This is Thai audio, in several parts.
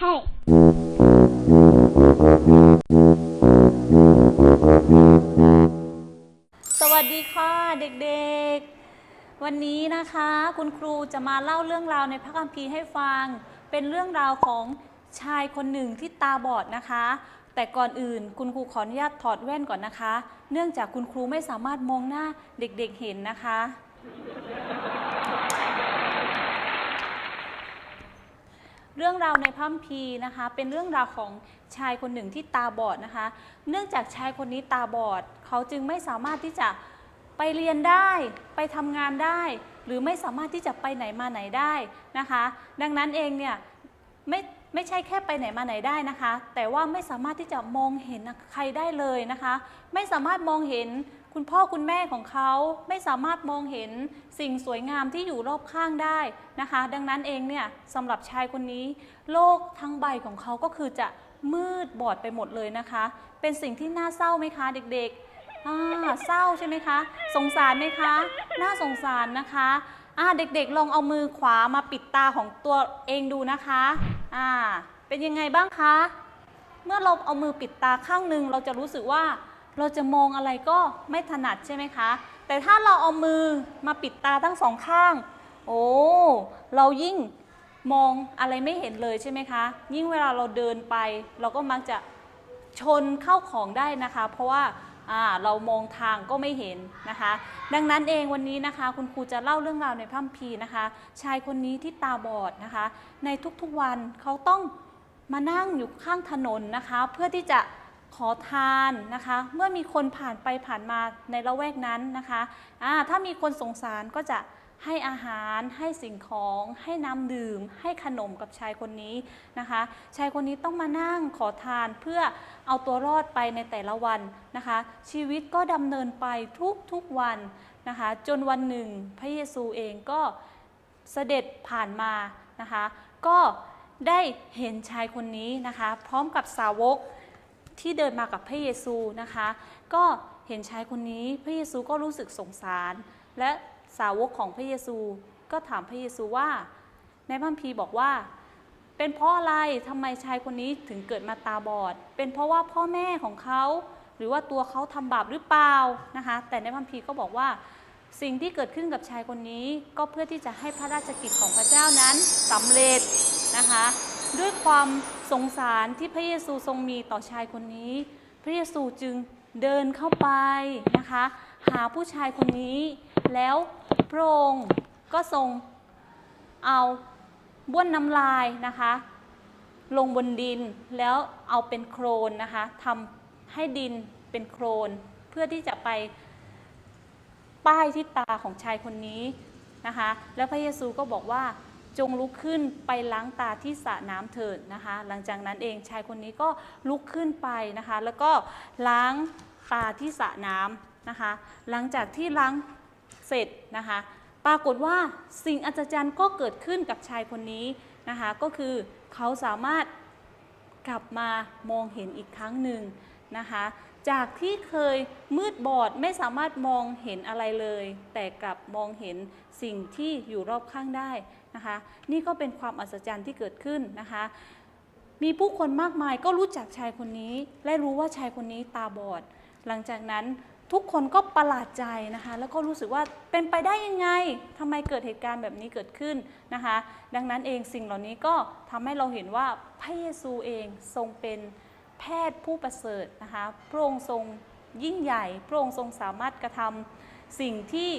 ให้สวัสดีค่ะเด็กๆ วันนี้นะคะคุณครูจะมาเล่าเรื่องราวในพระคัมภีร์ให้ฟัง เป็นเรื่องราวของชายคนหนึ่งที่ตาบอดนะคะ แต่ก่อนอื่นคุณครูขออนุญาตถอดแว่นก่อนนะคะ เนื่องจากคุณครูไม่สามารถมองหน้าเด็กๆเห็นนะคะ เรื่องราวในพระคัมภีร์นะคะ เป็นเรื่องราวของชายคนหนึ่งที่ตาบอดนะคะ เนื่องจากชายคนนี้ตาบอด เขาจึงไม่สามารถที่จะไปเรียนได้ไปทำงานได้ หรือไม่สามารถที่จะไปไหนมาไหนได้นะคะ ดังนั้นเองเนี่ยไม่ไม่ใช่แค่ไปไหนมาไหนได้นะคะ แต่ว่าไม่สามารถที่จะมองเห็นใครได้เลยนะคะ ไม่สามารถมองเห็น คุณพ่อคุณแม่ของเขาไม่สามารถมองเห็นสิ่งสวยงามที่อยู่รอบข้างได้นะคะ ดังนั้นเองเนี่ยสำหรับชายคนนี้ โลกทั้งใบของเขาก็คือจะมืดบอดไปหมดเลยนะคะ เป็นสิ่งที่น่าเศร้าไหมคะเด็กๆอ่าเศร้าใช่ไหมคะ สงสารไหมคะ น่าสงสารนะคะอ่าเด็กๆ ลองเอามือขวามาปิดตาของตัวเองดูนะคะอ่าเป็นยังไงบ้างคะ เมื่อเราเอามือปิดตาข้างหนึ่งเราจะรู้สึกว่า เราจะมองอะไรก็ไม่ถนัดใช่ไหมคะ แต่ถ้าเราเอามือมาปิดตาทั้งสองข้าง โอ้เรายิ่งมองอะไรไม่เห็นเลยใช่ไหมคะ ยิ่งเวลาเราเดินไป เราก็มักจะชนเข้าของได้นะคะ เพราะว่าเรามองทางก็ไม่เห็นนะคะ ดังนั้นเองวันนี้นะคะ คุณครูจะเล่าเรื่องราวในพระคัมภีร์นะคะ ชายคนนี้ที่ตาบอดนะคะ ในทุกๆวันเขาต้องมานั่งอยู่ข้างถนนนะคะ เพื่อที่จะ ขอทานนะคะ เมื่อมีคนผ่านไปผ่านมาในละแวกนั้นนะคะอ่าถ้ามีคนสงสารก็จะให้อาหารให้สิ่งของ ให้น้ำดื่ม ให้ขนมกับชายคนนี้นะคะ ชายคนนี้ต้องมานั่งขอทานเพื่อเอาตัวรอดไปในแต่ละวันนะคะ ชีวิตก็ดำเนินไปทุกๆวันนะคะ จนวันหนึ่งพระเยซูเองก็เสด็จผ่านมานะคะ ก็ได้เห็นชายคนนี้นะคะ พร้อมกับสาวก ที่เดินมากับพระเยซูนะคะ ก็เห็นชายคนนี้พระเยซูก็รู้สึกสงสาร และสาวกของพระเยซูก็ถามพระเยซูว่าในพระคัมภีร์บอกว่า เป็นเพราะอะไรทำไมชายคนนี้ถึงเกิดมาตาบอด เป็นเพราะว่าพ่อแม่ของเขาหรือว่าตัวเขาทำบาปหรือเปล่านะคะ แต่ในพระคัมภีร์ก็บอกว่าสิ่งที่เกิดขึ้นกับชายคนนี้ก็เพื่อที่จะให้พระราชกิจของพระเจ้านั้นสำเร็จนะคะ ด้วยความสงสารที่พระเยซูทรงมีต่อชายคนนี้ พระเยซูจึงเดินเข้าไปนะคะ หาผู้ชายคนนี้ แล้วพระองค์ก็ทรงเอาบ้วนน้ำลายนะคะ ลงบนดินแล้วเอาเป็นโครนนะคะทำให้ดินเป็นโครน เพื่อที่จะไปป้ายที่ตาของชายคนนี้นะคะ แล้วพระเยซูก็บอกว่า จงลุกขึ้นไปล้างตาที่สระน้ำเถิดนะคะ หลังจากนั้นเองชายคนนี้ก็ลุกขึ้นไปนะคะ แล้วก็ล้างตาที่สระน้ำนะคะ หลังจากที่ล้างเสร็จนะคะ ปรากฏว่าสิ่งอัศจรรย์ก็เกิดขึ้นกับชายคนนี้นะคะ ก็คือเขาสามารถกลับมามองเห็นอีกครั้งหนึ่งนะคะ จากที่เคยมืดบอดไม่สามารถมองเห็นอะไรเลย แต่กลับมองเห็นสิ่งที่อยู่รอบข้างได้ นะคะ นี่ก็เป็นความอัศจรรย์ที่เกิดขึ้นนะคะ มีผู้คนมากมายก็รู้จักชายคนนี้ และรู้ว่าชายคนนี้ตาบอด หลังจากนั้นทุกคนก็ประหลาดใจนะคะ แล้วก็รู้สึกว่าเป็นไปได้ยังไงทำไมเกิดเหตุการณ์แบบนี้เกิดขึ้นนะคะ ดังนั้นเองสิ่งเหล่านี้ก็ทำให้เราเห็นว่าพระเยซูเองทรงเป็นแพทย์ผู้ประเสริฐนะคะ พระองค์ทรงยิ่งใหญ่ พระองค์ทรงสามารถกระทำสิ่งที่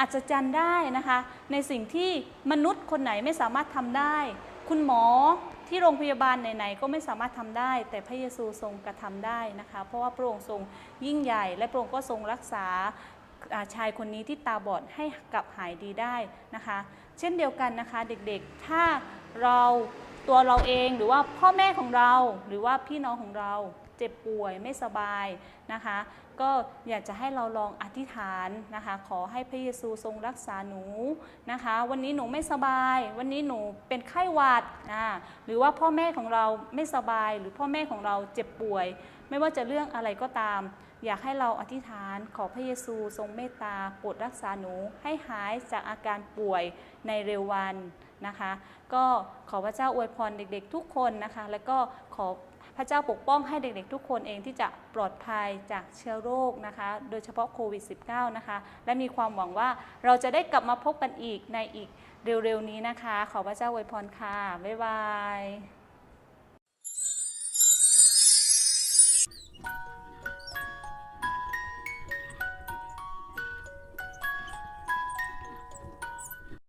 อัศจรรย์ได้นะคะ ในสิ่งที่มนุษย์คนไหนไม่สามารถทำได้ คุณหมอที่โรงพยาบาลไหนๆก็ไม่สามารถทำได้ แต่พระเยซูทรงกระทำได้นะคะ เพราะว่าพระองค์ทรงยิ่งใหญ่ และพระองค์ก็ทรงรักษาาชายคนนี้ที่ตาบอดให้กลับหายดีได้นะคะ เช่นเดียวกันนะคะเด็กๆ ถ้าเราตัวเราเองหรือว่าพ่อแม่ของเราหรือว่าพี่น้องของเรา เจ็บป่วยไม่สบายนะคะ ก็อยากจะให้เราลองอธิษฐานนะคะ ขอให้พระเยซูทรงรักษาหนูนะคะ วันนี้หนูไม่สบาย วันนี้หนูเป็นไข้หวัดนะหรือว่าพ่อแม่ของเราไม่สบาย หรือพ่อแม่ของเราเจ็บป่วย ไม่ว่าจะเรื่องอะไรก็ตาม อยากให้เราอธิษฐานขอพระเยซูทรงเมตตาโปรดรักษาหนูให้หายจากอาการป่วยในเร็ววันนะคะ ก็ขอพระเจ้าอวยพรเด็กๆทุกคนนะคะ แล้วก็ขอ พระเจ้าปกป้องให้เด็กๆ ทุกคนเองที่จะปลอดภัยจากเชื้อโรคนะคะ โดยเฉพาะโควิด -19 นะคะ และมีความหวังว่าเราจะได้กลับมาพบกันอีกในอีกเร็วๆนี้นะคะ ขอพระเจ้าอวยพรค่ะ บ๊ายบาย